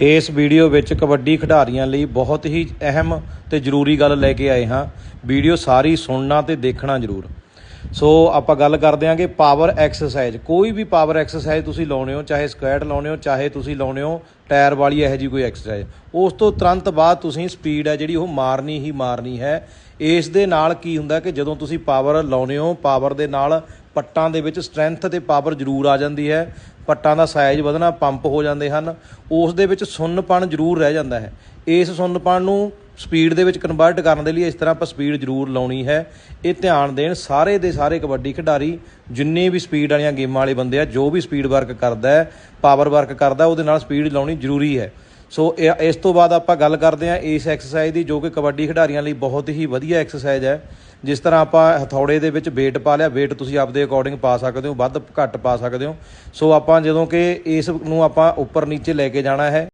ਇਸ ਵੀਡੀਓ ਵਿੱਚ ਕਬੱਡੀ ਖਿਡਾਰੀਆਂ ਲਈ ਬਹੁਤ ਹੀ ਅਹਿਮ ਤੇ ਜ਼ਰੂਰੀ ਗੱਲ ਲੈ ਕੇ ਆਏ ਹਾਂ। ਵੀਡੀਓ ਸਾਰੀ ਸੁਣਨਾ ਤੇ ਦੇਖਣਾ ਜ਼ਰੂਰ। ਸੋ ਆਪਾਂ ਗੱਲ ਕਰਦੇ ਹਾਂ ਪਾਵਰ ਐਕਸਰਸਾਈਜ਼ ਕੋਈ ਵੀ ਪਾਵਰ ਐਕਸਰਸਾਈਜ਼ ਤੁਸੀਂ ਲਾਉਣੇ ਹੋ, ਚਾਹੇ ਸਕੁਐਟ ਲਾਉਣੇ ਹੋ, ਚਾਹੇ ਤੁਸੀਂ ਲਾਉਣੇ ਹੋ ਟਾਇਰ ਵਾਲੀ ਇਹੋ ਜੀ ਕੋਈ ਐਕਸਰਸਾਈਜ਼ ਉਸ ਤੋਂ ਤੁਰੰਤ ਬਾਅਦ ਤੁਸੀਂ ਸਪੀਡ ਹੈ ਜਿਹੜੀ ਉਹ ਮਾਰਨੀ ਹੀ ਮਾਰਨੀ ਹੈ। ਇਸ ਦੇ ਨਾਲ ਕੀ ਹੁੰਦਾ ਕਿ ਜਦੋਂ ਤੁਸੀਂ ਪਾਵਰ ਲਾਉਨੇ ਹੋ ਪਾਵਰ ਦੇ ਨਾਲ ਪੱਟਾਂ ਦੇ ਵਿੱਚ ਸਟਰੈਂਥ ਤੇ ਪਾਵਰ ਜ਼ਰੂਰ ਆ ਜਾਂਦੀ ਹੈ। ਪੱਟਾਂ ਦਾ ਸਾਈਜ਼ ਵਧਣਾ ਪੰਪ ਹੋ ਜਾਂਦੇ ਹਨ। ਉਸ ਦੇ ਵਿੱਚ ਸੁੰਨਪਣ ਜ਼ਰੂਰ ਰਹਿ ਜਾਂਦਾ ਹੈ। ਇਸ ਸੁੰਨਪਣ ਨੂੰ ਸਪੀਡ ਦੇ ਵਿੱਚ ਕਨਵਰਟ ਕਰਨ ਦੇ ਲਈ ਇਸ ਤਰ੍ਹਾਂ ਆਪਾਂ ਸਪੀਡ ਜ਼ਰੂਰ ਲਾਉਣੀ ਹੈ। ਇਹ ਧਿਆਨ ਦੇਣ ਸਾਰੇ ਦੇ ਸਾਰੇ ਕਬੱਡੀ ਖਿਡਾਰੀ, ਜਿੰਨੇ ਵੀ ਸਪੀਡ ਵਾਲੀਆਂ ਗੇਮਾਂ ਵਾਲੇ ਬੰਦੇ ਆ, ਜੋ ਵੀ ਸਪੀਡ ਵਰਕ ਕਰਦਾ ਹੈ ਪਾਵਰ ਵਰਕ ਕਰਦਾ, ਉਹਦੇ ਨਾਲ ਸਪੀਡ ਲਾਉਣੀ ਜ਼ਰੂਰੀ ਹੈ। ਸੋ ਇਹ- ਇਸ ਤੋਂ ਬਾਅਦ ਆਪਾਂ ਗੱਲ ਕਰਦੇ ਹਾਂ ਇਸ ਐਕਸਰਸਾਈਜ਼ ਦੀ, ਜੋ ਕਿ ਕਬੱਡੀ ਖਿਡਾਰੀਆਂ ਲਈ ਬਹੁਤ ਹੀ ਵਧੀਆ ਐਕਸਰਸਾਈਜ਼ ਹੈ। ਜਿਸ ਤਰ੍ਹਾਂ ਆਪਾਂ ਹਥੌੜੇ ਦੇ ਵਿੱਚ weight ਪਾ ਲਿਆ, weight ਤੁਸੀਂ ਆਪਦੇ ਅਕੋਰਡਿੰਗ ਪਾ ਸਕਦੇ ਹੋ, ਵੱਧ ਘੱਟ ਪਾ ਸਕਦੇ ਹੋ। ਸੋ ਆਪਾਂ ਜਦੋਂ ਕਿ ਇਸ ਨੂੰ ਆਪਾਂ ਉੱਪਰ ਨੀਚੇ ਲੈ ਕੇ ਜਾਣਾ ਹੈ।